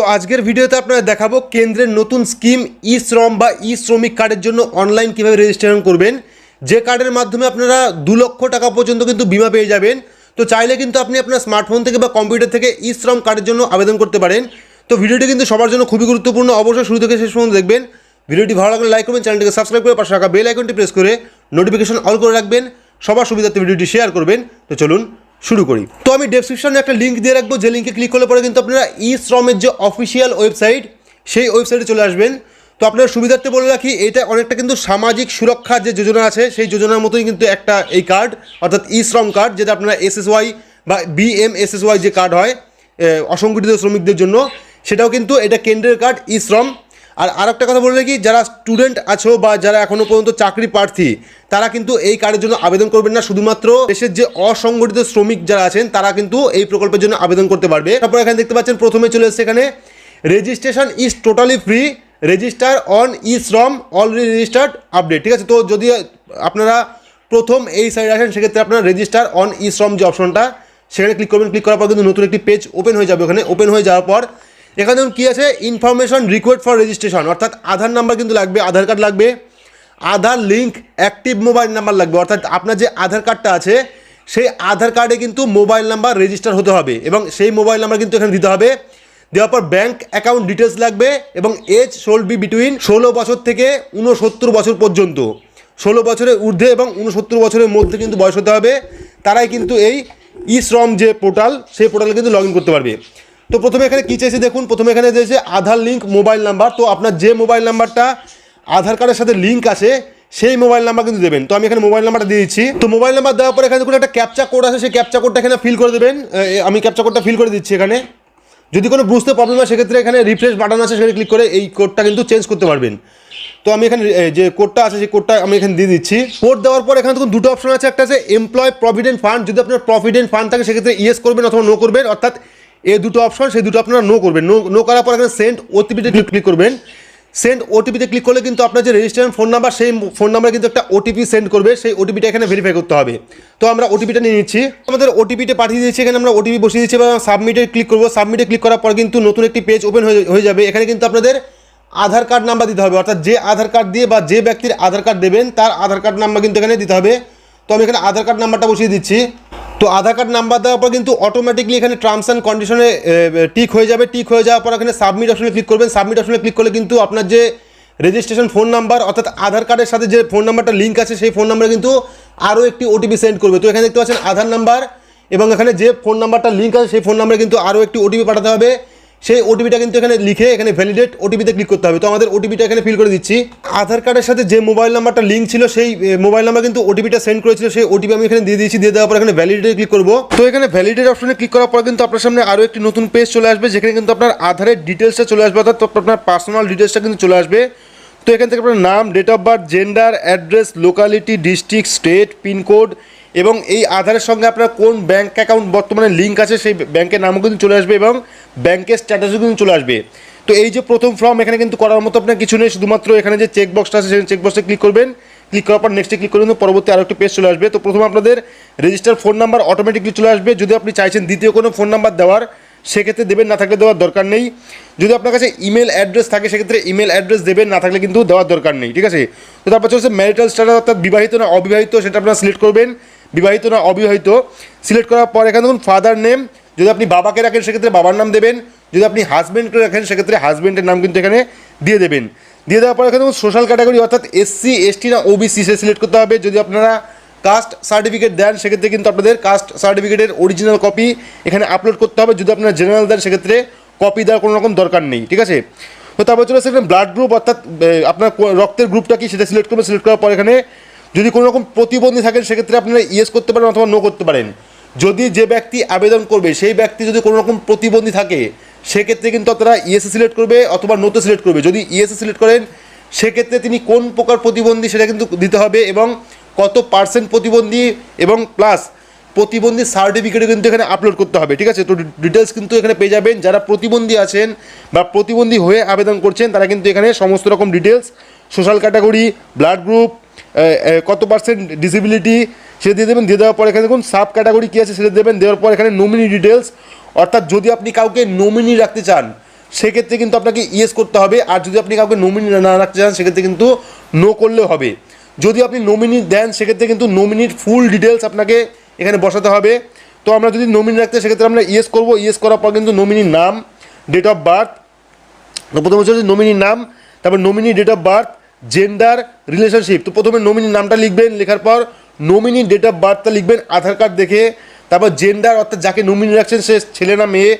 তো আজকের ভিডিওতে আপনারা দেখাবো কেন্দ্রের নতুন স্কিম ই শ্রম বা ই শ্রমিক কার্ডের জন্য অনলাইন কীভাবে রেজিস্ট্রেশন করবেন। যে কার্ডের মাধ্যমে আপনারা দু লক্ষ টাকা পর্যন্ত কিন্তু বিমা পেয়ে যাবেন। তো চাইলে কিন্তু আপনি আপনার স্মার্টফোন থেকে বা কম্পিউটার থেকে ই শ্রম কার্ডের জন্য আবেদন করতে পারেন। তো ভিডিওটি কিন্তু সবার জন্য খুবই গুরুত্বপূর্ণ। অবশ্যই শুরু থেকে শেষ পর্যন্ত দেখবেন। ভিডিওটি ভালো লাগলে লাইক করবেন, চ্যানেলটিকে সাবস্ক্রাইব করে পাশে রাখা বেল আইকনটি প্রেস করে নোটিফিকেশন অল করে রাখবেন। সবার সুবিধার্থে ভিডিওটি শেয়ার করবেন। তো চলুন শুরু করি। তো আমি ডেসক্রিপশনে একটা লিঙ্ক দিয়ে রাখব, যে লিঙ্কে ক্লিক করলে পরে কিন্তু আপনারা ই শ্রমের যে অফিসিয়াল ওয়েবসাইট সেই ওয়েবসাইটে চলে আসবেন। তো আপনার সুবিধার্থে বলে রাখি, এটা অনেকটা কিন্তু সামাজিক সুরক্ষা যে যোজনা আছে, সেই যোজনার মতোই কিন্তু একটা এই কার্ড অর্থাৎ ই শ্রম কার্ড যেটা আপনারা এসএসওয়াই বা বিএমএসএসওয়াই যে কার্ড হয় অসংগঠিত শ্রমিকদের জন্য, সেটাও কিন্তু এটা কেন্দ্রের কার্ড ই শ্রম আর আরেকটা কথা বলে রাখি, যারা স্টুডেন্ট আছো বা যারা এখনও পর্যন্ত চাকরি প্রার্থী, তারা কিন্তু এই কার্ডের জন্য আবেদন করবেন না। শুধুমাত্র দেশের যে অসংগঠিত শ্রমিক যারা আছেন, তারা কিন্তু এই প্রকল্পের জন্য আবেদন করতে পারবে। তারপর এখানে দেখতে পাচ্ছেন, প্রথমে চলে এসেছে এখানে registration is totally free register on e Shram already registered update ঠিক আছে? তো যদি আপনারা প্রথম এই সাইডে আসেন, সেক্ষেত্রে আপনারা রেজিস্টার অন ই শ্রম যে অপশনটা সেখানে ক্লিক করবেন। ক্লিক করার পর কিন্তু নতুন একটি পেজ ওপেন হয়ে যাবে। ওখানে ওপেন হয়ে যাওয়ার পর এখানে দেখুন কী আছে? ইনফরমেশন রিকোয়েস্ট ফর রেজিস্ট্রেশন অর্থাৎ আধার নাম্বার কিন্তু লাগবে, আধার কার্ড লাগবে, Aadhaar link active mobile number লাগবে। অর্থাৎ আপনার যে আধার কার্ডটা আছে, সেই আধার কার্ডে কিন্তু মোবাইল নাম্বার রেজিস্টার হতে হবে এবং সেই মোবাইল নাম্বার কিন্তু এখানে দিতে হবে। দেওয়ার পর ব্যাঙ্ক অ্যাকাউন্ট ডিটেলস লাগবে এবং এজ শোল বি বিটুইন ষোলো বছর থেকে উনসত্তর বছর পর্যন্ত। ষোলো বছরের ঊর্ধ্বে এবং উনসত্তর বছরের মধ্যে কিন্তু বয়স হতে হবে। তারাই কিন্তু এই ই শ্রম যে পোর্টাল সেই পোর্টালে কিন্তু লগ করতে পারবে। তো প্রথমে এখানে কী চাইছে দেখুন, প্রথমে এখানে দিয়েছে আধার লিঙ্ক মোবাইল নাম্বার তো আপনার যে মোবাইল নাম্বারটা আধার কার্ডের সাথে লিঙ্ক আছে, সেই মোবাইল নাম্বার কিন্তু দেবেন। তো আমি এখানে মোবাইল নাম্বারটা দিয়ে দিচ্ছি। তো মোবাইল নাম্বার দেওয়ার পরে এখানে একটা ক্যাপচা কোড আছে, সেই ক্যাপচা কোডটা এখানে ফিল করে দেবেন। আমি ক্যাপচা কোডটা ফিল করে দিচ্ছি এখানে। যদি কোনো বুঝতে প্রবলেম হয়, সেক্ষেত্রে এখানে রিফ্রেশ বাটন আছে, সেখানে ক্লিক করে এই কোডটা কিন্তু চেঞ্জ করতে পারবেন। তো আমি এখানে যে কোডটা আছে, সেই কোডটা আমি এখানে দিয়ে দিচ্ছি। কোড দেওয়ার পর এখানে দেখুন দুটো অপশন আছে। একটা আছে এমপ্লয় প্রভিডেন্ট ফান্ড যদি আপনার প্রভিডেন্ট ফান্ড থাকে, সেক্ষেত্রে ইয়েস করবেন অথবা নো করবেন। অর্থাৎ এই দুটো অপশন সেই দুটো আপনারা নো করবেন। নো নো করার পর এখানে সেন্ড ওটিপিতে ক্লিক করবেন। সেন্ড ওটিপিতে ক্লিক করলে কিন্তু আপনার যে রেজিস্ট্রেশন ফোন নাম্বার সেই ফোন নাম্বারে কিন্তু একটা ওটিপি সেন্ড করবে। সেই ওটিপিটা এখানে ভেরিফাই করতে হবে। তো আমরা ওটিপিটা নিয়ে নিচ্ছি। আমাদের ওটিপিটা পাঠিয়ে দিয়েছি, এখানে আমরা ওটিপি বসিয়ে দিচ্ছি এবং সাবমিটে ক্লিক করব। সাবমিটে ক্লিক করার পর কিন্তু নতুন একটি পেজ ওপেন হয়ে হয়ে যাবে। এখানে কিন্তু আপনাদের আধার কার্ড নাম্বার দিতে হবে। অর্থাৎ যে আধার কার্ড দিয়ে বা যে ব্যক্তির আধার কার্ড দেবেন, তার আধার কার্ড নাম্বার কিন্তু এখানে দিতে হবে। তো আমি এখানে আধার কার্ড নাম্বারটা বসিয়ে দিচ্ছি। তো আধার কার্ড নাম্বার দেওয়ার পর কিন্তু অটোমেটিকলি এখানে টার্মস অ্যান্ড কন্ডিশনে টিক হয়ে যাবে। টিক হয়ে যাওয়ার পর এখানে সাবমিট অপশনে ক্লিক করবেন। সাবমিট অপশনে ক্লিক করলে কিন্তু আপনার যে রেজিস্ট্রেশন ফোন নাম্বার অর্থাৎ আধার কার্ডের সাথে যে ফোন নাম্বারটা লিঙ্ক আছে, সেই ফোন নাম্বারে কিন্তু আরও একটি ওটিপি সেন্ড করবে। তো এখানে দেখতে পাচ্ছেন আধার নাম্বার এবং এখানে যে ফোন নাম্বারটা লিঙ্ক আছে, সেই ফোন নাম্বারে কিন্তু আরও একটি ওটিপি পাঠাতে হবে। সেই ওটিপিটা কিন্তু এখানে লিখে এখানে ভ্যালিডেট ওটিপিতে ক্লিক করতে হবে। তো আমাদের ওটিপিটা এখানে ফিল করে দিচ্ছি। আধার কার্ডের সাথে যে মোবাইল নাম্বারটা লিঙ্ক ছিল, সেই মোবাইল নাম্বার কিন্তু ওটিপিটা সেন্ড করেছিল, সেই ওটিপি আমি এখানে দিয়ে দিয়েছি। দিয়ে দেওয়ার পর এখানে ভ্যালিডেটে ক্লিক করব। তো এখানে ভ্যালিডেট অপশনে ক্লিক করার পর কিন্তু আপনার সামনে আরও একটি নতুন পেজ চলে আসবে, যেখানে কিন্তু আপনার আধারের ডিটেলসটা চলে আসবে, অর্থাৎ আপনার পার্সোনাল ডিটেলসটা কিন্তু চলে আসবে। তো এখান থেকে আপনার নাম date of birth gender address locality district state pincode এবং এই আধারের সঙ্গে আপনার কোন ব্যাঙ্ক অ্যাকাউন্ট বর্তমানে লিঙ্ক আছে সেই ব্যাংকের নামও কিন্তু চলে আসবে এবং ব্যাংকের স্ট্যাটাসও কিন্তু চলে আসবে। তো এই যে প্রথম ফর্ম এখানে কিন্তু করার মতো আপনার কিছু নেই, শুধুমাত্র এখানে যে চেক বক্সটা আছে সেই চেক বক্সে ক্লিক করবেন। ক্লিক করার পর নেক্সটে ক্লিক করবেন তো পরবর্তী আরও একটি পেজ চলে আসবে। তো প্রথমে আপনাদের রেজিস্টার ফোন নাম্বার অটোমেটিকলি চলে আসবে। যদি আপনি চাইছেন দ্বিতীয় কোনো ফোন নাম্বার দেওয়ার, সেক্ষেত্রে দেবেন, না থাকলে দেওয়ার দরকার নেই। যদি আপনার কাছে ইমেল অ্যাড্রেস থাকে, সেক্ষেত্রে ইমেল অ্যাড্রেস দেবেন, না থাকলে কিন্তু দেওয়ার দরকার নেই, ঠিক আছে? তো তারপর চলছে ম্যারিটাল স্ট্যাটাস অর্থাৎ বিবাহিত না অবিবাহিত, সেটা আপনারা সিলেক্ট করবেন। বিবাহিত না অবিবাহিত সিলেক্ট করার পর এখানে দেখুন ফাদার নেম যদি আপনি বাবাকে রাখেন সেক্ষেত্রে বাবার নাম দেবেন, যদি আপনি হাজব্যান্ডকে রাখেন সেক্ষেত্রে হাজব্যান্ডের নাম কিন্তু এখানে দিয়ে দেবেন। দিয়ে দেওয়ার পর এখানে সোশ্যাল ক্যাটাগরি অর্থাৎ এসসি এসটি না ওবিসি সে সিলেক্ট করতে হবে। যদি আপনারা কাস্ট সার্টিফিকেট দেন, সেক্ষেত্রে কিন্তু আপনাদের কাস্ট সার্টিফিকেটের অরিজিনাল কপি এখানে আপলোড করতে হবে। যদি আপনারা জেনারেল দেন, সেক্ষেত্রে কপি দেওয়ার কোনো রকম দরকার নেই, ঠিক আছে? তো তারপর চলে সেখানে ব্লাড গ্রুপ অর্থাৎ আপনার রক্তের গ্রুপটা কি সেটা সিলেক্ট করবেন। সিলেক্ট করার পর এখানে যদি কোনো রকম প্রতিবন্ধী থাকেন, সেক্ষেত্রে আপনারা ইয়েস করতে পারেন অথবা নো করতে পারেন। যদি যে ব্যক্তি আবেদন করবে, সেই ব্যক্তি যদি কোনো রকম প্রতিবন্ধী থাকে, সেক্ষেত্রে কিন্তু তারা ইএসএ সিলেক্ট করবে অথবা নোতে সিলেক্ট করবে। যদি ইএসএ সিলেক্ট করেন, সেক্ষেত্রে তিনি কোন প্রকার প্রতিবন্ধী সেটা কিন্তু দিতে হবে এবং কত পার্সেন্ট প্রতিবন্ধী এবং প্লাস প্রতিবন্ধী সার্টিফিকেটও কিন্তু এখানে আপলোড করতে হবে, ঠিক আছে? তো ডিটেলস কিন্তু এখানে পেয়ে যাবেন। যারা প্রতিবন্ধী আছেন বা প্রতিবন্ধী হয়ে আবেদন করছেন, তারা কিন্তু এখানে সমস্ত রকম details social category blood group কত পার্সেন্ট ডিসেবিলিটি সেটা দিয়ে দেবেন, দিয়ে দেওয়ার পর এখানে দেখুন সাব ক্যাটাগরি কী আছে সেটা দেবেন, দেওয়ার পর এখানে নমিনি ডিটেলস অর্থাৎ যদি আপনি কাউকে নমিনি রাখতে চান, সেক্ষেত্রে কিন্তু আপনাকে ইয়েস করতে হবে, আর যদি আপনি কাউকে নমিনি না রাখতে চান, সেক্ষেত্রে কিন্তু নো করলেও হবে। যদি আপনি নমিনি দেন, সেক্ষেত্রে কিন্তু নমিনির ফুল ডিটেলস আপনাকে এখানে বসাতে হবে। তো আমরা যদি নমিনি রাখতে সেক্ষেত্রে আমরা ইয়েস করব। ইয়েস করার পর কিন্তু নমিনির নাম ডেট অফ বার্থ প্রথম হচ্ছে নমিনির নাম, তারপর nominee date of birth gender relationship তো প্রথমে নমিনির নামটা লিখবেন, লেখার পর নমিনি ডেট অফ বার্থটা লিখবেন, আধার কার্ড দেখে, তারপর জেন্ডার অর্থাৎ যাকে নমিনি রাখছেন সে ছেলে না মেয়ে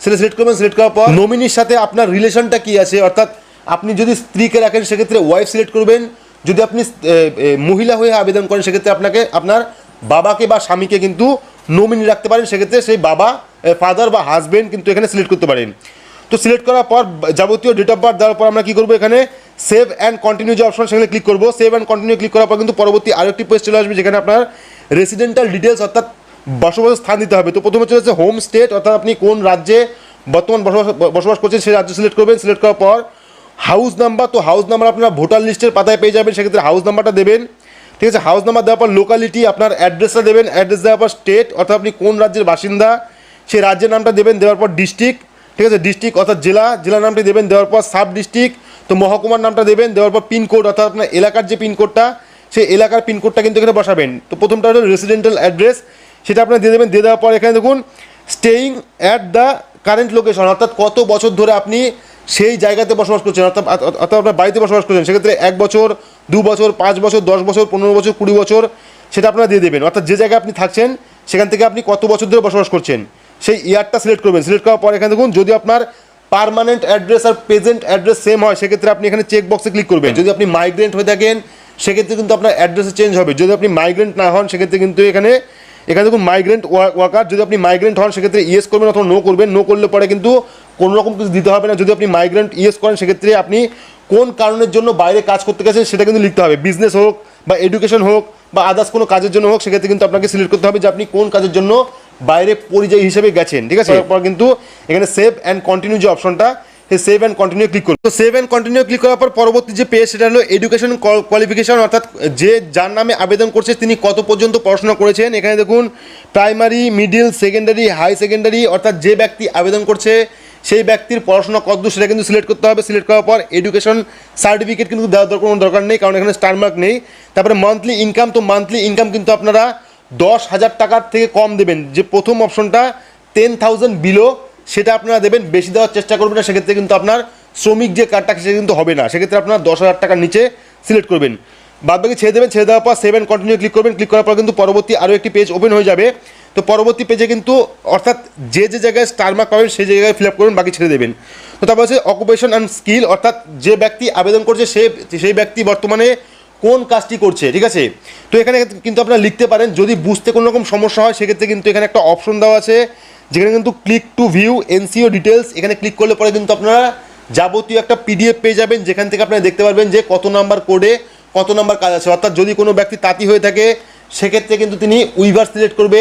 সেটা সিলেক্ট করবেন সিলেক্ট করার পর নমিনির সাথে আপনার রিলেশনটা কী আছে? অর্থাৎ আপনি যদি স্ত্রীকে রাখেন, সেক্ষেত্রে ওয়াইফ সিলেক্ট করবেন। যদি আপনি মহিলা হয়ে আবেদন করেন, সেক্ষেত্রে আপনাকে, আপনার বাবাকে বা স্বামীকে কিন্তু নমিনি রাখতে পারেন। সেক্ষেত্রে সেই বাবা ফাদার বা হাজবেন্ড কিন্তু এখানে সিলেক্ট করতে পারেন। তো সিলেক্ট করার পর, যাবতীয় ডেট অফ বার্থ দেওয়ার পর আমরা কী করব এখানে? সেভ অ্যান্ড কন্টিনিউ যে অপশন, সেখানে ক্লিক করব। সেভ অ্যান্ড কন্টিনিউ ক্লিক করার পর কিন্তু পরবর্তী আরেকটি পেজ চলে আসবে, যেখানে আপনার রেসিডেন্টাল ডিটেলস অর্থাৎ বসবাসের স্থান দিতে হবে। তো প্রথমে চলে যাচ্ছে হোম স্টেট অর্থাৎ আপনি কোন রাজ্যে বর্তমান বসবাস বসবাস করছেন, সেই রাজ্য সিলেক্ট করবেন। সিলেক্ট করার পর হাউস নাম্বার তো হাউস নাম্বার আপনারা ভোটার লিস্টের পাতায় পেয়ে যাবেন। সেক্ষেত্রে হাউস নাম্বারটা দেবেন। ঠিক আছে হাউস নাম্বার দেওয়ার পর লোকালিটি আপনার অ্যাড্রেসটা দেবেন। অ্যাড্রেস দেওয়ার পর স্টেট অর্থাৎ আপনি কোন রাজ্যের বাসিন্দা, সেই রাজ্যের নামটা দেবেন। দেওয়ার পর ডিস্ট্রিক্ট ঠিক আছে ডিস্ট্রিক্ট অর্থাৎ জেলা জেলা নামটি দেবেন। দেওয়ার পর সাব ডিস্ট্রিক্ট তো মহকুমার নামটা দেবেন, দেওয়ার পর পিনকোড অর্থাৎ আপনার এলাকার যে পিনকোডটা সেই এলাকার পিনকোডটা কিন্তু এখানে বসাবেন। তো প্রথমটা হলো রেসিডেন্টাল অ্যাড্রেস সেটা আপনার দিয়ে দেবেন, দিয়ে দেওয়ার পর এখানে দেখুন staying at the current location অর্থাৎ কত বছর ধরে আপনি সেই জায়গাতে বসবাস করছেন, অর্থাৎ অর্থাৎ আপনার বাড়িতে বসবাস করছেন, সেক্ষেত্রে এক বছর, দু বছর, পাঁচ বছর, দশ বছর, পনেরো বছর, কুড়ি বছর, সেটা আপনারা দিয়ে দেবেন। অর্থাৎ যে জায়গায় আপনি থাকছেন, সেখান থেকে আপনি কত বছর ধরে বসবাস করছেন, সেই ইয়ারটা সিলেক্ট করবেন। সিলেক্ট করার পর এখানে দেখুন, যদি আপনার পার্মানেন্ট অ্যাড্রেস আর প্রেজেন্ট অ্যাড্রেস সেম হয়, সেক্ষেত্রে আপনি এখানে চেক বক্সে ক্লিক করবেন। যদি আপনি মাইগ্রেন্ট হয়ে থাকেন, সেক্ষেত্রে কিন্তু আপনার অ্যাড্রেসে চেঞ্জ হবে। যদি আপনি মাইগ্রেন্ট না হন, সেক্ষেত্রে কিন্তু এখানে এখানে দেখুন মাইগ্রেন্ট ওয়ার্কার যদি আপনি মাইগ্রেন্ট হন, সেক্ষেত্রে ইয়েস করবেন অথবা নো করবেন। নো করলে পরে কিন্তু কোনো রকম কিছু দিতে হবে না। যদি আপনি মাইগ্রেন্ট ইয়েস করেন, সেক্ষেত্রে আপনি কোন কারণের জন্য বাইরে কাজ করতে গেছেন, সেটা কিন্তু লিখতে হবে। বিজনেস হোক বা এডুকেশন হোক বা আদার্স কোনো কাজের জন্য হোক, সেক্ষেত্রে কিন্তু আপনাকে সিলেক্ট করতে হবে যে আপনি কোন কাজের জন্য বাইরে পরিযায়ী হিসেবে গেছেন ঠিক আছে? তারপর কিন্তু এখানে সেভ অ্যান্ড কন্টিনিউ যে অপশনটা সেই সেভ অ্যান্ড কন্টিনিউ ক্লিক করুন তো সেভ অ্যান্ড কন্টিনিউ ক্লিক করার পর পরবর্তী যে পেজ সেটা হলো এডুকেশন কোয়ালিফিকেশন অর্থাৎ যে যার নামে আবেদন করছে তিনি কত পর্যন্ত পড়াশোনা করেছেন। এখানে দেখুন primary middle secondary high secondary অর্থাৎ যে ব্যক্তি আবেদন করছে সেই ব্যক্তির পড়াশোনা কত দূর সেটা কিন্তু সিলেক্ট করতে হবে। সিলেক্ট করার পর এডুকেশন সার্টিফিকেট কিন্তু দেওয়ার কোনো দরকার নেই কারণ এখানে স্টার মার্ক নেই। তারপরে মান্থলি ইনকাম তো মান্থলি ইনকাম কিন্তু আপনারা দশ হাজার টাকার থেকে কম দেবেন। যে প্রথম অপশনটা টেন থাউজেন্ড বিলো সেটা আপনারা দেবেন। বেশি দেওয়ার চেষ্টা করবেন না, সেক্ষেত্রে কিন্তু আপনার শ্রমিক যে কার্ডটা সেটা কিন্তু হবে না। সেক্ষেত্রে আপনার দশ হাজার টাকার নিচে সিলেক্ট করবেন। বাদ বাকি ছেড়ে দেবেন, ছেড়ে দেওয়ার পর সেভেন কন্টিনিউ ক্লিক করবেন। ক্লিক করার পর কিন্তু পরবর্তী আরও একটি পেজ ওপেন হয়ে যাবে। তো পরবর্তী পেজে কিন্তু অর্থাৎ যে যে জায়গায় স্টার মার্ক পাবেন, সেই জায়গায় ফিল আপ করবেন, বাকি ছেড়ে দেবেন। তো তারপর হচ্ছে অকুপেশন অ্যান্ড স্কিল অর্থাৎ যে ব্যক্তি আবেদন করছে, সে, সেই ব্যক্তি বর্তমানে কোন কাজটি করছে, ঠিক আছে? তো এখানে কিন্তু আপনারা লিখতে পারেন, যদি বুঝতে কোনো রকম সমস্যা হয়, সেক্ষেত্রে কিন্তু এখানে একটা অপশন দেওয়া আছে, যেখানে কিন্তু click to view NCO details এখানে ক্লিক করলে পরে কিন্তু আপনারা যাবতীয় একটা পিডিএফ পেয়ে যাবেন, যেখান থেকে আপনারা দেখতে পারবেন যে কত নাম্বার কোডে কত নাম্বার কাজ আছে। অর্থাৎ যদি কোনো ব্যক্তি তাঁতি হয়ে থাকে, সেক্ষেত্রে কিন্তু তিনি উইভার সিলেক্ট করবে।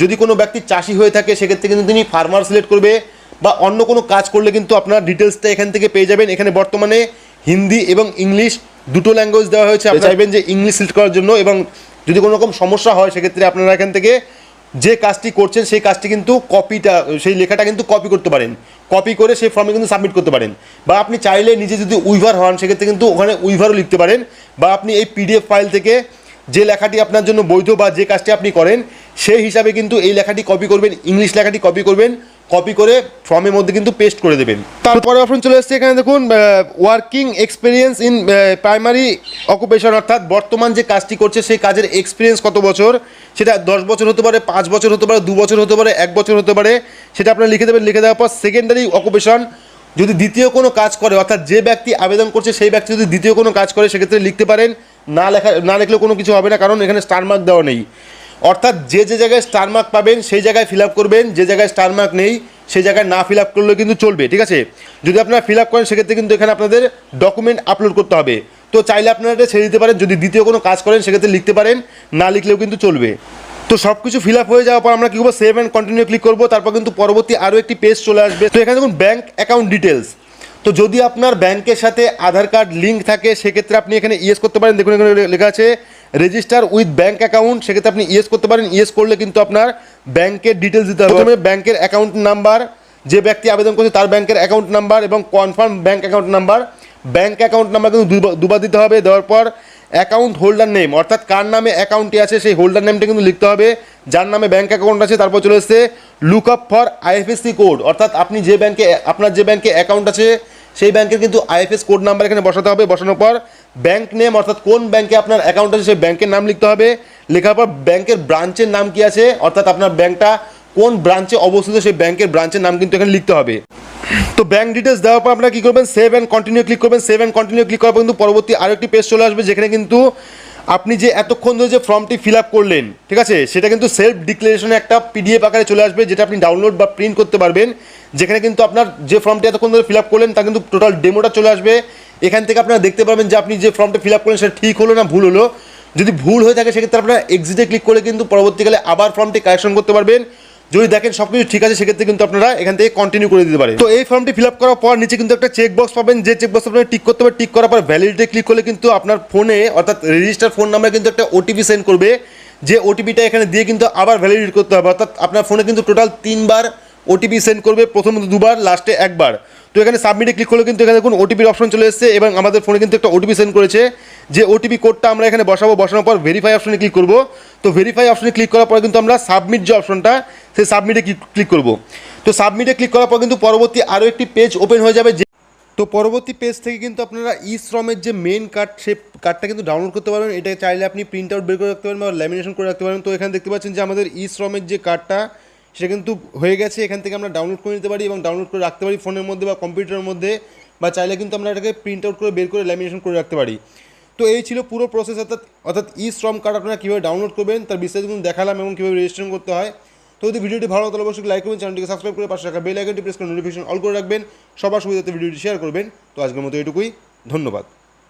যদি কোনো ব্যক্তি চাষি হয়ে থাকে, সেক্ষেত্রে কিন্তু তিনি ফার্মার সিলেক্ট করবে বা অন্য কোনো কাজ করলে কিন্তু আপনার ডিটেলসটা এখান থেকে পেয়ে যাবেন। এখানে বর্তমানে হিন্দি এবং ইংলিশ দুটো ল্যাঙ্গুয়েজ দেওয়া হয়েছে আপনি চাইবেন যে ইংলিশ সিলেক্ট করার জন্য এবং যদি কোনো রকম সমস্যা হয় সেক্ষেত্রে আপনারা এখান থেকে যে কাজটি করছেন সেই কাজটি কিন্তু কপিটা সেই লেখাটা কিন্তু কপি করতে পারেন। কপি করে সেই ফর্মে কিন্তু সাবমিট করতে পারেন। বা আপনি চাইলে নিজে যদি উইভার হন সেক্ষেত্রে কিন্তু ওখানে উইভারও লিখতে পারেন। বা আপনি এই পিডিএফ ফাইল থেকে যে লেখাটি আপনার জন্য বৈধ বা যে কাজটি আপনি করেন সেই হিসাবে কিন্তু এই লেখাটি কপি করবেন ইংলিশ লেখাটি কপি করবেন। কপি করে ফর্মের মধ্যে কিন্তু পেস্ট করে দেবেন। তারপরে অপশন চলে এসছে এখানে দেখুন working experience in primary occupation অর্থাৎ বর্তমান যে কাজটি করছে সেই কাজের এক্সপিরিয়েন্স কত বছর? সেটা দশ বছর হতে পারে, পাঁচ বছর হতে পারে, দু বছর হতে পারে, এক বছর হতে পারে, সেটা আপনারা লিখে দেবেন, লিখে দেওয়ার পর সেকেন্ডারি অকুপেশন যদি দ্বিতীয় কোনো কাজ করে, অর্থাৎ যে ব্যক্তি আবেদন করছে সেই ব্যক্তি যদি দ্বিতীয় কোনো কাজ করে, সেক্ষেত্রে লিখতে পারেন, না লেখা, না লিখলেও কোনো কিছু হবে না, কারণ এখানে স্টার মার্ক দেওয়া নেই। অর্থাৎ যে যে জায়গায় স্টার মার্ক পাবেন, সেই জায়গায় ফিল করবেন, যে জায়গায় স্টার মার্ক নেই, সেই জায়গায় না ফিল আপ করলেও কিন্তু চলবে, ঠিক আছে? যদি আপনারা ফিল করেন, সেক্ষেত্রে কিন্তু এখানে আপনাদের ডকুমেন্ট আপলোড করতে হবে। তো চাইলে আপনারা এটা ছেড়ে দিতে পারেন, যদি দ্বিতীয় কোনো কাজ করেন, সেক্ষেত্রে লিখতে পারেন, না লিখলেও কিন্তু চলবে। তো সব কিছু ফিল হয়ে যাওয়ার পর আমরা কী করব? সেভ অ্যান্ড কন্টিনিউ ক্লিক করব, তারপর কিন্তু পরবর্তী আরও একটি পেজ চলে আসবে। তো এখানে দেখুন ব্যাঙ্ক অ্যাকাউন্ট ডিটেলস তো যদি আপনার ব্যাংকের সাথে আধার কার্ড লিঙ্ক থাকে, সেক্ষেত্রে আপনি এখানে ইয়েস করতে পারেন। দেখুন, এখানে লেখা আছে রেজিস্টার উইথ ব্যাঙ্ক অ্যাকাউন্ট সেক্ষেত্রে আপনি ইয়েস করতে পারেন। ইয়েস করলে কিন্তু আপনার ব্যাংকের ডিটেলস দিতে হবে। প্রথমে ব্যাংকের অ্যাকাউন্ট নাম্বার যে ব্যক্তি আবেদন করছে তার ব্যাংকের অ্যাকাউন্ট নাম্বার এবং confirm bank account number bank account number কিন্তু দুবার দিতে হবে, দেওয়ার পর অ্যাকাউন্ট হোল্ডার নেম অর্থাৎ কার নামে অ্যাকাউন্টটি আছে সেই হোল্ডার নেমটা কিন্তু লিখতে হবে। যার নামে ব্যাঙ্ক অ্যাকাউন্ট আছে, তারপর চলে এসছে look up for IFSC code অর্থাৎ আপনি যে ব্যাংকে, আপনার যে ব্যাংকে অ্যাকাউন্ট আছে, সেই ব্যাংকের কিন্তু আইএফএস কোড নাম্বার এখানে বসাতে হবে। বসানোর পর ব্যাংক নেম অর্থাৎ কোন ব্যাংকে আপনার অ্যাকাউন্ট আছে সেই ব্যাংকের নাম লিখতে হবে। লেখার পর ব্যাংকের ব্রাঞ্চের নাম কি আছে? অর্থাৎ আপনার ব্যাংকটা কোন ব্রাঞ্চে অবস্থিত সেই ব্যাংকের ব্রাঞ্চের নাম কিন্তু এখানে লিখতে হবে। তো ব্যাংক ডিটেলস দেওয়ার পর আপনারা কী করবেন? সেভ অ্যান্ড কন্টিনিউ ক্লিক করবেন। সেভ অ্যান্ড কন্টিনিউ ক্লিক করার পর কিন্তু পরবর্তী আরেকটি পেজ চলে আসবে যেখানে কিন্তু আপনি যে এতক্ষণ ধরে যে ফর্মটি ফিল আপ করলেন, ঠিক আছে? সেটা কিন্তু সেলফ ডিক্লারেশনে একটা পিডিএফ আকারে চলে আসবে যেটা আপনি ডাউনলোড বা প্রিন্ট করতে পারবেন। যেখানে কিন্তু আপনার যে ফর্মটি এতক্ষণ ধরে ফিল আপ করলেন, তা কিন্তু টোটাল ডেমোটা চলে আসবে। এখান থেকে আপনারা দেখতে পাবেন যে আপনি যে ফর্মটা ফিল আপ করলেন সেটা ঠিক হলো না, ভুল হলো। যদি ভুল হয়ে থাকে, সেক্ষেত্রে আপনারা এক্সিটে ক্লিক করে কিন্তু পরবর্তীকালে আবার ফর্মটি কারেকশন করতে পারবেন। যদি দেখেন সব কিছু ঠিক আছে, সেক্ষেত্রে কিন্তু আপনারা এখান থেকে কন্টিনিউ করে দিতে পারেন। তো এই ফর্মটি ফিল আপ করার পর নিচে কিন্তু একটা চেক বক্স পাবেন। যে চেক বক্স আপনারা টিক করতে হবে টিক করার পর ভ্যালিডিটি ক্লিক করলে কিন্তু আপনার ফোনে অর্থাৎ রেজিস্টার ফোন নাম্বারে কিন্তু একটা ওটিপি সেন্ড করবে। যে ওটিপিটা এখানে দিয়ে কিন্তু আবার ভ্যালিডেট করতে হবে। অর্থাৎ আপনার ফোনে কিন্তু টোটাল তিনবার ওটিপি সেন্ড করবে প্রথমত দুবার লাস্টে একবার। তো এখানে সাবমিটে ক্লিক করলে কিন্তু এখানে দেখুন ওটিপির অপশন চলে এসেছে এবং আমাদের ফোনে কিন্তু একটা ওটিপি সেন্ড করেছে। যে ওটিপি কোডটা আমরা এখানে বসাবো, বসানোর পর ভেরিফাই অপশনে ক্লিক করব। তো ভেরিফাই অপশনে ক্লিক করার পর কিন্তু আমরা সাবমিট যে অপশনটা সেই সাবমিটে ক্লিক করব। তো সাবমিটে ক্লিক করার পর কিন্তু পরবর্তী আরও একটি পেজ ওপেন হয়ে যাবে যে তো পরবর্তী পেজ থেকে কিন্তু আপনারা ই শ্রমের যে মেন কার্ড সে কার্ডটা কিন্তু ডাউনলোড করতে পারবেন। এটা চাইলে আপনি প্রিন্ট আউট বের করে রাখতে পারেন বা ল্যামিনেশন করে রাখতে পারেন তো এখানে দেখতে পাচ্ছেন যে আমাদের ই শ্রমের যে কার্ডটা সেটা কিন্তু হয়ে গেছে, এখান থেকে আমরা ডাউনলোড করে নিতে পারি এবং ডাউনলোড করে রাখতে পারি ফোনের মধ্যে বা কম্পিউটারের মধ্যে, বা চাইলে কিন্তু আমরা এটাকে প্রিন্ট আউট করে বের করে ল্যামিনেশন করে রাখতে পারি। তো এই ছিল পুরো প্রসেস অর্থাৎ অর্থাৎ ই শ্রম কার্ড আপনারা কীভাবে ডাউনলোড করবেন, তার বিস্তারিত কিন্তু দেখালাম এবং কীভাবে রেজিস্ট্রেশন করতে হয়। তো যদি ভিডিওটি ভালো তাহলে অবশ্যই লাইক করবেন চ্যানেলটিকে সাবস্ক্রাইব করে পাশে রাখা বেল আইকনটি প্রেস করে নোটিফিকেশন অল করে রাখবেন। সবার সুবিধাতে ভিডিওটি শেয়ার করবেন। তো আজকের মতো এটুকুই, ধন্যবাদ।